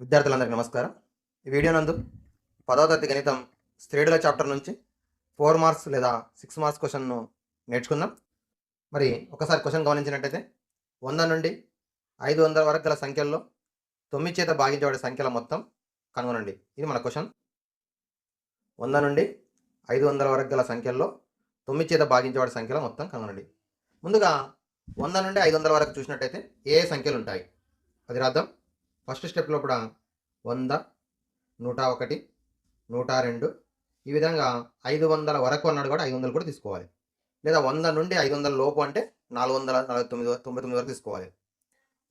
విద్యార్థులందరికీ నమస్కారం. ఈ వీడియో నందు పదవ తరగతి గణితం స్త్రీడుల చాప్టర్ నుంచి ఫోర్ మార్క్స్ లేదా సిక్స్ మార్క్స్ క్వశ్చన్ను నేర్చుకుందాం. మరి ఒకసారి క్వశ్చన్ గమనించినట్టయితే వంద నుండి ఐదు వందల వరకు గల సంఖ్యల్లో తొమ్మిది చేత భాగించబడే సంఖ్యల మొత్తం కనుగొనండి. ఇది మన క్వశ్చన్. వంద నుండి ఐదు వందల వరకు గల సంఖ్యల్లో తొమ్మిది చేత భాగించబడే సంఖ్యల మొత్తం కనుగొనండి. ముందుగా వంద నుండి ఐదు వందల వరకు చూసినట్టయితే ఏ సంఖ్యలు ఉంటాయి? అది రాద్దాం. ఫస్ట్ స్టెప్లో కూడా వంద నూట ఒకటి నూట రెండు ఈ విధంగా ఐదు వందల వరకు అన్నాడు కూడా ఐదు వందలు కూడా తీసుకోవాలి. లేదా వంద నుండి ఐదు వందల లోపు అంటే నాలుగు వందల నలభై తొమ్మిది తొంభై తొమ్మిది వరకు తీసుకోవాలి.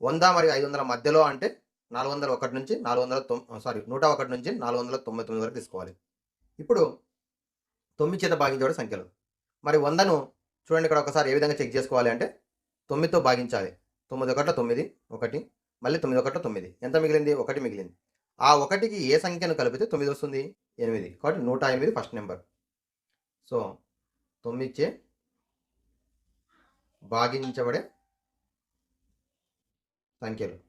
వంద మరియు ఐదు వందల మధ్యలో అంటే నాలుగు వందల ఒకటి నుంచి నాలుగు వందల తొమ్మిది సారీ నూట ఒకటి నుంచి నాలుగు వందల తొంభై తొమ్మిది వరకు తీసుకోవాలి. ఇప్పుడు తొమ్మిది చేత భాగించబడే సంఖ్యలు. మరి వందను చూడండి ఇక్కడ ఒకసారి ఏ విధంగా చెక్ చేసుకోవాలి అంటే తొమ్మిదితో భాగించాలి. తొమ్మిది ఒకట్ల తొమ్మిది ఒకటి మళ్ళీ తొమ్మిది ఒకట్ల తొమ్మిది. ఎంత మిగిలింది? ఒకటి మిగిలింది. ఆ ఒకటికి ఏ సంఖ్యను కలిపితే తొమ్మిది వస్తుంది? ఎనిమిది. కాబట్టి నూట ఎనిమిది ఫస్ట్ నెంబర్. సో తొమ్మిదిచే భాగించబడే సంఖ్యలు.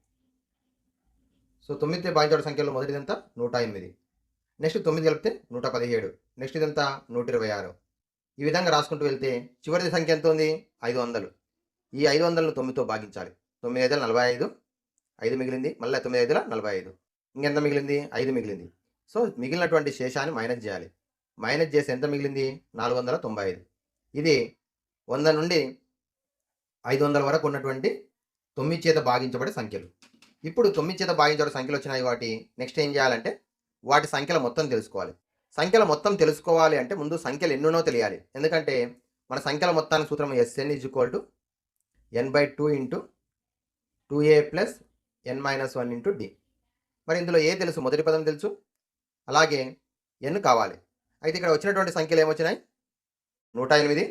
సో తొమ్మిదితే భాగించబడే సంఖ్యలో మొదటిది ఎంత నూట ఎనిమిది. నెక్స్ట్ తొమ్మిది కలిపితే నూట పదిహేడు. నెక్స్ట్ ఇదంతా నూట ఇరవై ఆరు. ఈ విధంగా రాసుకుంటూ వెళ్తే చివరిది సంఖ్య ఎంత ఉంది? ఐదు వందలు. ఈ ఐదు వందలను తొమ్మిదితో భాగించాలి. తొమ్మిది ఐదు నలభై ఐదు. ఐదు మిగిలింది మళ్ళీ తొమ్మిది ఐదుల నలభై ఐదు. ఇంకెంత మిగిలింది? ఐదు మిగిలింది. సో మిగిలినటువంటి శేషాన్ని మైనస్ చేయాలి. మైనస్ చేసి ఎంత మిగిలింది? నాలుగు వందల తొంభై ఐదు. ఇది వంద నుండి ఐదు వందల వరకు ఉన్నటువంటి తొమ్మిది చేత భాగించబడే సంఖ్యలు. ఇప్పుడు తొమ్మిది చేత భాగించబడే సంఖ్యలు వచ్చినాయి కాబట్టి నెక్స్ట్ ఏం చేయాలంటే వాటి సంఖ్యల మొత్తం తెలుసుకోవాలి. సంఖ్యల మొత్తం తెలుసుకోవాలి అంటే ముందు సంఖ్యలు ఎన్నోనో తెలియాలి. ఎందుకంటే మన సంఖ్యల మొత్తాన్ని సూత్రం s n is equal to n by two into two a plus n minus one into d మరి ఇందులో ఏ తెలుసు? మొదటి పదం తెలుసు? అలాగే ఎన్ కావాలి. అయితే ఇక్కడ వచ్చినటువంటి సంఖ్యలు ఏమొచ్చినాయి? నూట ఎనిమిది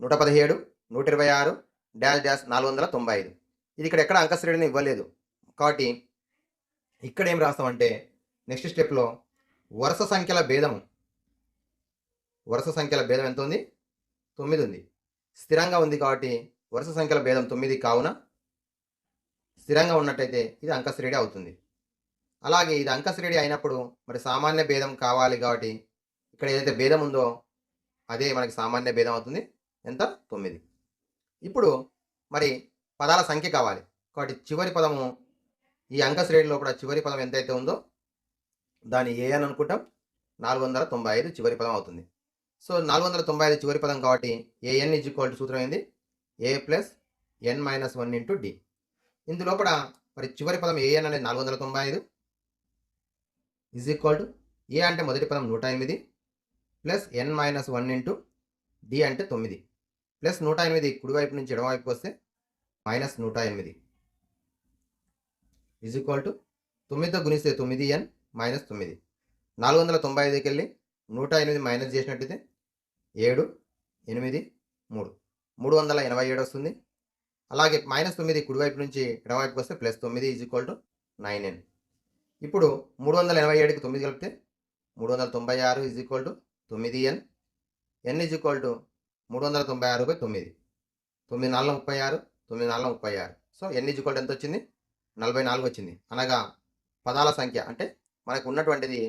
నూట పదిహేడు నూట ఇరవై ఆరు డాష్ డాష్ నాలుగు వందల తొంభై ఐదు. ఇది ఇక్కడ ఎక్కడ అంకశ్రేణిని ఇవ్వలేదు. కాబట్టి ఇక్కడ ఏం రాస్తామంటే నెక్స్ట్ స్టెప్లో వరుస సంఖ్యల భేదము. వరుస సంఖ్యల భేదం ఎంత ఉంది? తొమ్మిది ఉంది. స్థిరంగా ఉంది కాబట్టి వరుస సంఖ్యల భేదం తొమ్మిది కావున స్థిరంగా ఉన్నట్టయితే ఇది అంకశ్రేణి అవుతుంది. అలాగే ఇది అంకశ్రేణి అయినప్పుడు మరి సామాన్య భేదం కావాలి కాబట్టి ఇక్కడ ఏదైతే భేదం ఉందో అదే మనకి సామాన్య భేదం అవుతుంది. ఎంత? తొమ్మిది. ఇప్పుడు మరి పదాల సంఖ్య కావాలి. కాబట్టి చివరి పదము ఈ అంకశ్రేణిలో కూడా చివరి పదం ఎంతైతే ఉందో దాన్ని ఏ అని అనుకుంటాం? నాలుగు వందల తొంభై ఐదు చివరి పదం అవుతుంది. సో నాలుగు వందల తొంభై ఐదు చివరి పదం కాబట్టి ఏఎన్ ఈజ్ ఈక్వల్ సూత్రం ఏంది? A plus n minus one into d. ఇందులో కూడా మరి చివరి పదం ఏఎన్ అనేది నాలుగు వందల తొంభై ఐదు. ఇజ్ ఈక్వల్ టు ఏ అంటే మొదటి పదం నూట ఎనిమిది plus n minus one into d అంటే తొమ్మిది. ప్లస్ నూట ఎనిమిది కుడివైపు నుంచి ఎడమవైపుకి వస్తే మైనస్ నూట ఎనిమిది. ఇజ్ ఈక్వల్ టు తొమ్మిదితో గుణిస్తే తొమ్మిది ఎన్ మైనస్ తొమ్మిది. నాలుగు వందల తొంభై ఐదుకి వెళ్ళి నూట ఎనిమిది మైనస్ చేసినట్టయితే ఏడు ఎనిమిది మూడు. మూడు వందల ఎనభై ఏడు వస్తుంది. అలాగే మైనస్ తొమ్మిది కుడివైపు నుంచి ఎడవైపుకి వస్తే ప్లస్ తొమ్మిది is equal to nine n ఇప్పుడు మూడు వందల ఎనభై ఏడుకి తొమ్మిది కలిపితే మూడు వందల తొంభై ఆరు ఈజ్ ఈక్వల్ టు తొమ్మిది n n is equal to మూడు వందల తొంభై ఆరు బై తొమ్మిది. తొమ్మిది నాలుగు ముప్పై ఆరు తొమ్మిది నాలుగు ముప్పై ఆరు. So n is equal to ఎంత వచ్చింది నలభై నాలుగు వచ్చింది అనగా పదాల సంఖ్య అంటే మనకు ఉన్నటువంటిది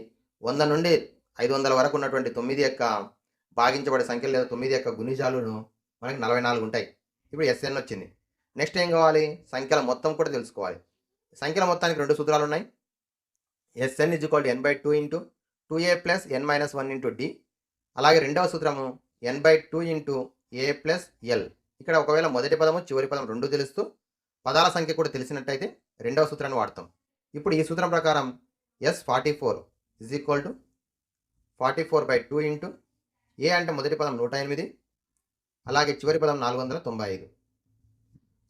వంద నుండి ఐదు వందల వరకు ఉన్నటువంటి తొమ్మిది యొక్క భాగించబడే సంఖ్యలు లేదా తొమ్మిది యొక్క గుణిజాలును మనకి నలభై నాలుగు ఉంటాయి. ఇప్పుడు ఎస్ఎన్ వచ్చింది. నెక్స్ట్ ఏం కావాలి? సంఖ్యల మొత్తం కూడా తెలుసుకోవాలి. సంఖ్యల మొత్తానికి రెండు సూత్రాలు ఉన్నాయి. S n is equal n by two into two a plus n minus one into d అలాగే రెండవ సూత్రము n by two into a plus l ఇక్కడ ఒకవేళ మొదటి పదము చివరి పదం రెండు తెలుస్తూ పదాల సంఖ్య కూడా తెలిసినట్టయితే రెండవ సూత్రాన్ని వాడతాం. ఇప్పుడు ఈ సూత్రం ప్రకారం s forty four is equal to forty four by two into a అంటే మొదటి పదం నూట ఎనిమిది అలాగే చివరి పదం నాలుగు వందల తొంభై ఐదు.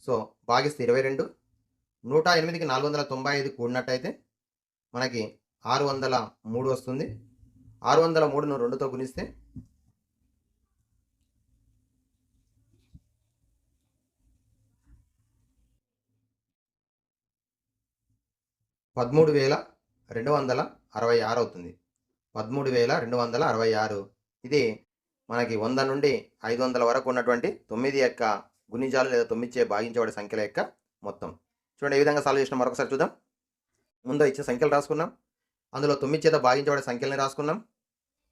సో భాగిస్తే ఇరవై రెండు. నూట ఎనిమిదికి నాలుగు వందల తొంభై ఐదు కూడినట్టయితే మనకి ఆరు వందల మూడు వస్తుంది. ఆరు వందల మూడును రెండుతో గుణిస్తే పదమూడు వేల రెండు వందల అరవై ఆరు అవుతుంది. పదమూడు వేల రెండు వందల అరవై ఆరు. ఇది మనకి వంద నుండి ఐదు వందల వరకు ఉన్నటువంటి తొమ్మిది యొక్క గుణిజాలు లేదా తొమ్మిచ్చే భాగించబడే సంఖ్యల యొక్క మొత్తం. చూడండి ఏ విధంగా సాల్వ్ చేసిన? మరొకసారి చూద్దాం. ముందు ఇచ్చిన సంఖ్యలు రాసుకున్నాం. అందులో తొమ్మిది చేత భాగించబడే సంఖ్యలని రాసుకున్నాం.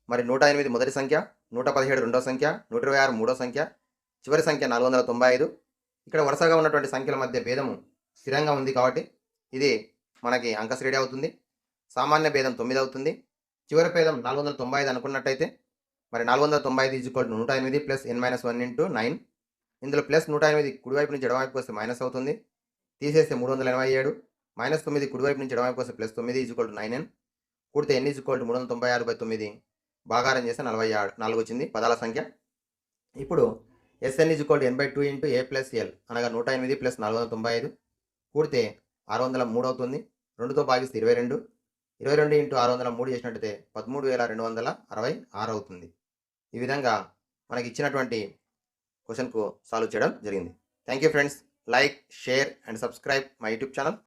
మరి నూట ఎనిమిది మొదటి సంఖ్య నూట పదిహేడు రెండో సంఖ్య నూట ఇరవై ఆరు మూడో సంఖ్య చివరి సంఖ్య నాలుగు వందల తొంభై ఐదు. ఇక్కడ వరుసగా ఉన్నటువంటి సంఖ్యల మధ్య భేదము స్థిరంగా ఉంది కాబట్టి ఇది మనకి అంకశ్రేణి అవుతుంది. సామాన్య భేదం తొమ్మిది అవుతుంది. చివరి భేదం నాలుగు వందల తొంభై ఐదు అనుకున్నట్టయితే మరి నాలుగు వందల తొంభై ఐదు ఈజ్వల్ టు నూట ఎనిమిది plus n minus one into nine ఇందులో ప్లస్ నూట ఎనిమిది కుడివైపు నుంచి ఎడమవైపు వస్తే మైనస్ అవుతుంది. తీసేస్తే మూడు వందల ఎనభై ఏడు. మైనస్ తొమ్మిది కుడివైపు నుంచి ఎడమవైపు వస్తే ప్లస్ తొమ్మిది ఈజ్వల్ టు నైన్ ఎన్ కూడితే ఎన్ ఈజ్వల్ టు మూడు వందల తొంభై ఆరు బై తొమ్మిది. భాగారం చేస్తే నలభై ఆరు. నాలుగు వచ్చింది. పదాల సంఖ్య. ఇప్పుడు s n is equal to ఎనభై two into a plus l అనగా నూట ఎనిమిది ప్లస్ నాలుగు వందల తొంభై ఐదు. కూడితే ఆరు వందల మూడు అవుతుంది. రెండుతో భాగిస్తే ఇరవై రెండు. ఇరవై రెండు ఇంటూ ఆరు వందల మూడు చేసినట్టయితే పదమూడు వేల రెండు వందల అరవై ఆరు అవుతుంది. ఈ విధంగా మనకి ఇచ్చినటువంటి క్వశ్చన్కు సాల్వ్ చేయడం జరిగింది. Thank you friends. Like share and subscribe my YouTube channel.